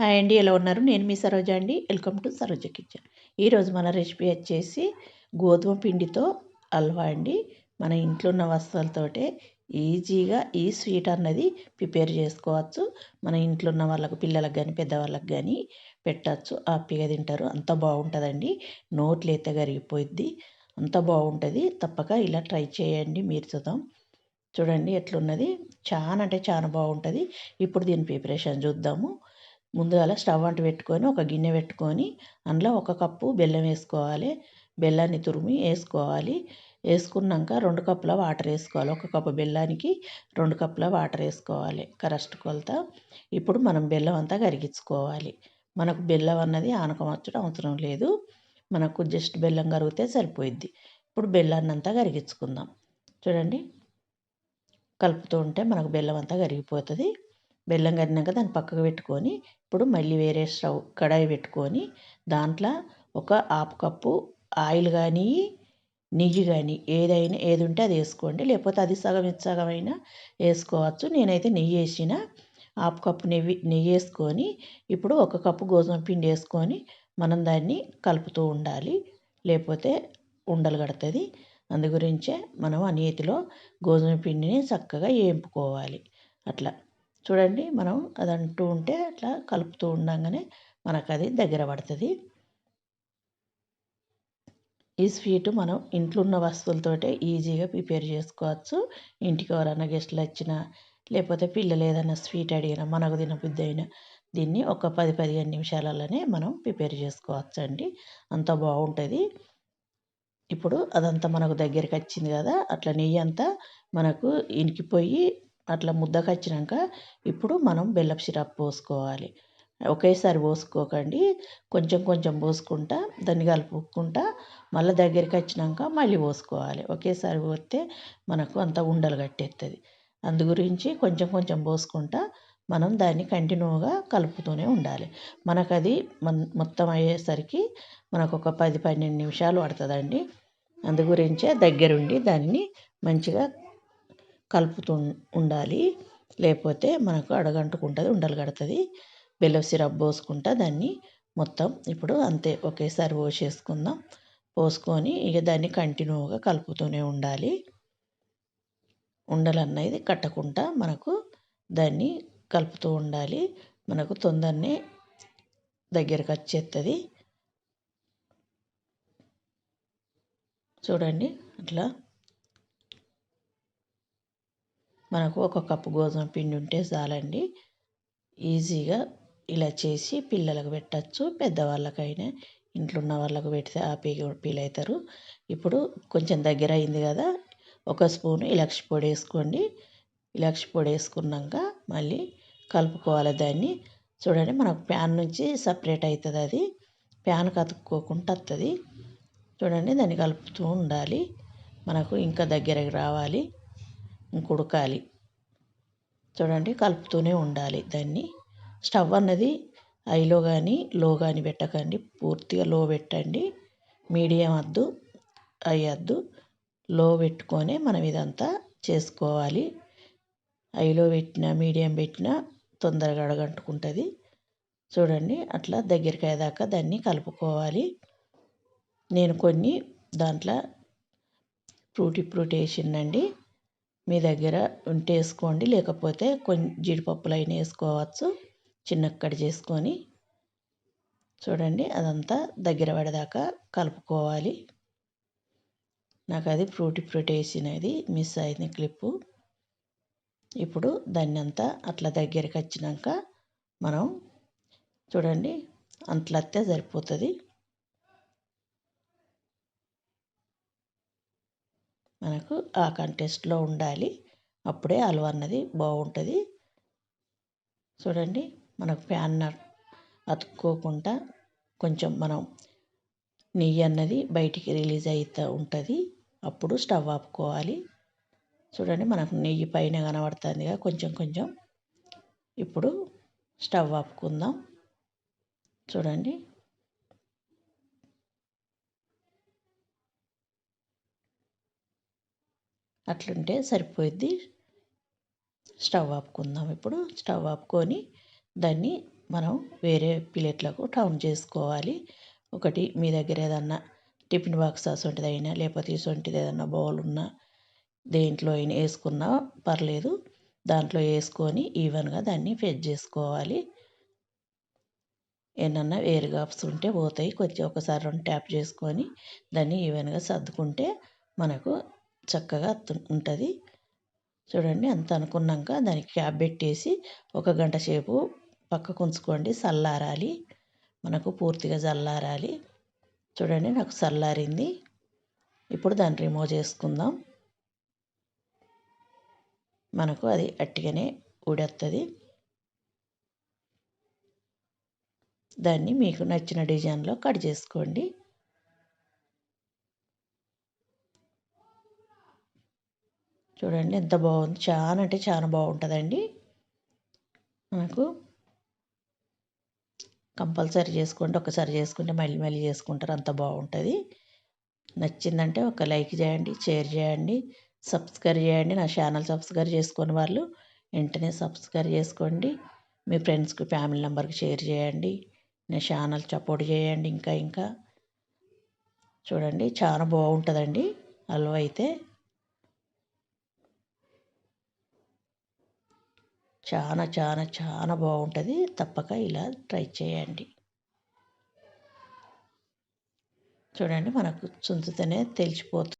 Hi అండి ఎలా ఉన్నారు? నేను మీ సరోజ అండి. Welcome to Saroja kitchen. ఈరోజు మన రెసిపీ వచ్చేసి గోధుమ పిండితో హల్వా అండి. మన ఇంట్లో ఉన్న వస్తువులతోటే ఈజీగా ఈ స్వీట్ అన్నది ప్రిపేర్ చేసుకోవచ్చు. మన ఇంట్లో ఉన్న వాళ్ళకు పిల్లలకు కానీ పెద్దవాళ్ళకి కానీ పెట్టచ్చు. హ్యాపీగా తింటారు. అంత బాగుంటుందండి. నోట్లు అయితే కరిగిపోయిద్ది. అంత బాగుంటుంది. తప్పక ఇలా ట్రై చేయండి. మీరు చూద్దాం. చూడండి ఎట్లున్నది. చాలా అంటే చాలా బాగుంటుంది. ఇప్పుడు దీని ప్రిపరేషన్ చూద్దాము. ముందుగాల స్టవ్ అంటు పెట్టుకొని ఒక గిన్నె పెట్టుకొని అందులో ఒక కప్పు బెల్లం వేసుకోవాలి. బెల్లాన్ని తురిమి వేసుకోవాలి. వేసుకున్నాక రెండు కప్పుల వాటర్ వేసుకోవాలి. ఒక కప్పు బెల్లానికి రెండు కప్పుల వాటర్ వేసుకోవాలి. కరెక్ట్ కొలత. ఇప్పుడు మనం బెల్లం అంతా కరిగించుకోవాలి. మనకు బెల్లం అన్నది ఆనకమర్చడం అవసరం లేదు. మనకు జస్ట్ బెల్లం కరిగితే సరిపోయిద్ది. ఇప్పుడు బెల్లాన్ని అంతా కరిగించుకుందాం. చూడండి. కలుపుతూ ఉంటే మనకు బెల్లం అంతా కరిగిపోతుంది. బెల్లం కరిగినాక దాన్ని పక్కకు పెట్టుకొని ఇప్పుడు మళ్ళీ వేరే స్టవ్ కడాయి పెట్టుకొని దాంట్లో ఒక హాఫ్ కప్పు ఆయిల్ కానీ నెయ్యి కానీ ఏదైనా ఏది ఉంటే అది వేసుకోండి. లేకపోతే అది సగం ఇది సగం అయినా వేసుకోవచ్చు. నేనైతే నెయ్యి వేసిన హాఫ్ కప్పు నెయ్యి నెయ్యి వేసుకొని ఇప్పుడు ఒక కప్పు గోధుమ పిండి వేసుకొని మనం దాన్ని కలుపుతూ ఉండాలి. లేకపోతే ఉండలు కడుతుంది. అందు గురించే మనం ఆ నేతిలో గోధుమ పిండిని చక్కగా వేపుకోవాలి అట్లా. చూడండి మనం అది అంటూ ఉంటే అట్లా కలుపుతూ ఉండగానే మనకు అది దగ్గర పడుతుంది. ఈ స్వీట్ మనం ఇంట్లో ఉన్న వస్తువులతోటే ఈజీగా ప్రిపేర్ చేసుకోవచ్చు. ఇంటికి ఎవరైనా గెస్ట్లు వచ్చినా లేకపోతే పిల్లలు ఏదైనా స్వీట్ అడిగినా మనకు తినబుద్ధి అయినా దీన్ని ఒక పది పదిహేను నిమిషాలలోనే మనం ప్రిపేర్ చేసుకోవచ్చు అండి అంత బాగుంటుంది. ఇప్పుడు అదంతా మనకు దగ్గరికి వచ్చింది కదా అట్లా నెయ్యి అంతా మనకు ఇనికిపోయి అట్లా ముద్దకు వచ్చినాక ఇప్పుడు మనం బెల్లపు సిరప్ పోసుకోవాలి. ఒకేసారి పోసుకోకండి. కొంచెం కొంచెం పోసుకుంటా దాన్ని కలుపుకుంటా మళ్ళీ దగ్గరికి వచ్చినాక మళ్ళీ పోసుకోవాలి. ఒకేసారి పోస్తే మనకు అంత ఉండలు కట్టేస్తుంది అందు గురించి కొంచెం కొంచెం పోసుకుంటా మనం దాన్ని కంటిన్యూగా కలుపుతూనే ఉండాలి. మనకు అది మొత్తం అయ్యేసరికి మనకు ఒక పది పన్నెండు నిమిషాలు పడుతుందండి. అందు గురించే దగ్గరుండి దాన్ని మంచిగా కలుపుతూ ఉండాలి. లేకపోతే మనకు అడగంటుకుంటుంది ఉండలు కడుతుంది బెల్లం సిరప్ పోసుకుంటా దాన్ని మొత్తం ఇప్పుడు అంతే ఒకేసారి పోసేసుకుందాం. పోసుకొని ఇక దాన్ని కంటిన్యూగా కలుపుతూనే ఉండాలి. ఉండలు అన్నది కట్టకుండా మనకు దాన్ని కలుపుతూ ఉండాలి. మనకు తొందరనే దగ్గరకు వచ్చేస్తుంది చూడండి అట్లా మనకు ఒక కప్పు గోధుమ పిండి ఉంటే చాలండి. ఈజీగా ఇలా చేసి పిల్లలకు పెట్టచ్చు. పెద్దవాళ్ళకైనా ఇంట్లో ఉన్న వాళ్ళకు పెడితే హ్యాపీగా ఫీల్ అవుతారు ఇప్పుడు కొంచెం దగ్గర అయింది కదా ఒక స్పూన్ ఇలాక్షి పొడి వేసుకోండి. ఇలాక్షి పొడి వేసుకున్నాక మళ్ళీ కలుపుకోవాలి దాన్ని. చూడండి మనకు ప్యాన్ నుంచి సపరేట్ అవుతుంది అది. ప్యాన్ కతుక్కోకుండా వస్తుంది. చూడండి దాన్ని కలుపుతూ ఉండాలి. మనకు ఇంకా దగ్గరకు రావాలి. ఇంకుడకాలి చూడండి కలుపుతూనే ఉండాలి దాన్ని. స్టవ్ అన్నది హైలో కానీ లో కానీ పెట్టకండి. పూర్తిగా లో పెట్టండి. మీడియం వద్దు హై వద్దు. లో పెట్టుకొని మనం ఇదంతా చేసుకోవాలి. హైలో పెట్టినా మీడియం పెట్టినా తొందరగా అడగంటుకుంటుంది. చూడండి అట్లా దగ్గరికి అయ్యేదాకా దాన్ని కలుపుకోవాలి. నేను కొన్ని దాంట్లో ఫ్రూటీ ఫ్రూటీ వేసిండండి మీ దగ్గర ఉంటే వేసుకోండి. లేకపోతే కొన్ని జీడిపప్పులు అయినా వేసుకోవచ్చు. చిన్న కట్ చేసుకొని చూడండి. అదంతా దగ్గర పడేదాకా కలుపుకోవాలి. నాకు అది ఫ్రూట్ ఫ్రూట్ వేసినది మిస్ అయింది క్లిప్పు ఇప్పుడు దాన్ని అంతా అట్లా దగ్గరికి వచ్చినాక మనం చూడండి. అంట్లత్తే సరిపోతుంది. మనకు ఆ కంటెస్ట్లో ఉండాలి. అప్పుడే హల్వా అన్నది బాగుంటుంది. చూడండి మనకు ప్యాన్ అతుక్కోకుండా కొంచెం మనం నెయ్యి అన్నది బయటికి రిలీజ్ అవుతూ ఉంటుంది. అప్పుడు స్టవ్ ఆపుకోవాలి. చూడండి మనకు నెయ్యి పైన కనబడుతుందిగా కొంచెం కొంచెం. ఇప్పుడు స్టవ్ ఆపుకుందాం. చూడండి అట్లుంటే సరిపోయిద్ది. స్టవ్ ఆపుకుందాం ఇప్పుడు. స్టవ్ ఆపుకొని దాన్ని మనం వేరే ప్లేట్లకు టౌన్ చేసుకోవాలి. ఒకటి మీ దగ్గర ఏదన్నా టిఫిన్ బాక్స్ అసొంటిదైనా అయినా లేకపోతే ఇసొంటిది ఏదన్నా బౌల్ ఉన్నా దేంట్లో అయినా వేసుకున్నా పర్లేదు. దాంట్లో వేసుకొని ఈవెన్గా దాన్ని ఫెడ్ చేసుకోవాలి. ఏమన్నా వేరు గాప్స్ ఉంటే పోతాయి. కొంచెం ఒకసారి రెండు ట్యాప్ చేసుకొని దాన్ని ఈవెన్గా సర్దుకుంటే మనకు చక్కగా ఉంటుంది. చూడండి అంత అనుకున్నాక దానికి క్యాప్ పెట్టేసి ఒక గంట సేపు పక్కకు ఉంచుకోండి చల్లారాలి. మనకు పూర్తిగా చల్లారాలి. చూడండి నాకు చల్లారింది. ఇప్పుడు దాన్ని రిమూవ్ చేసుకుందాం. మనకు అది అట్టిగానే ఉడేస్తుంది దాన్ని మీకు నచ్చిన డిజైన్లో కట్ చేసుకోండి. చూడండి ఎంత బాగుంది. చాలా అంటే చాలా బాగుంటుందండి. మనకు కంపల్సరీ చేసుకోండి. ఒకసారి చేసుకుంటే మళ్ళీ మళ్ళీ చేసుకుంటారు. అంత బాగుంటుంది. నచ్చిందంటే ఒక లైక్ చేయండి షేర్ చేయండి సబ్స్క్రైబ్ చేయండి. నా ఛానల్ సబ్స్క్రైబ్ చేసుకుని వాళ్ళు వెంటనే సబ్స్క్రైబ్ చేసుకోండి. మీ ఫ్రెండ్స్కి ఫ్యామిలీ నెంబర్కి షేర్ చేయండి. నా ఛానల్ సపోర్ట్ చేయండి. ఇంకా ఇంకా. చూడండి చాలా బాగుంటుందండి. హల్వా అయితే చాలా చాలా చాలా బాగుంటుంది. తప్పక ఇలా ట్రై చేయండి. చూడండి మనకు చుంచుతూనే తెలిసిపోతుంది.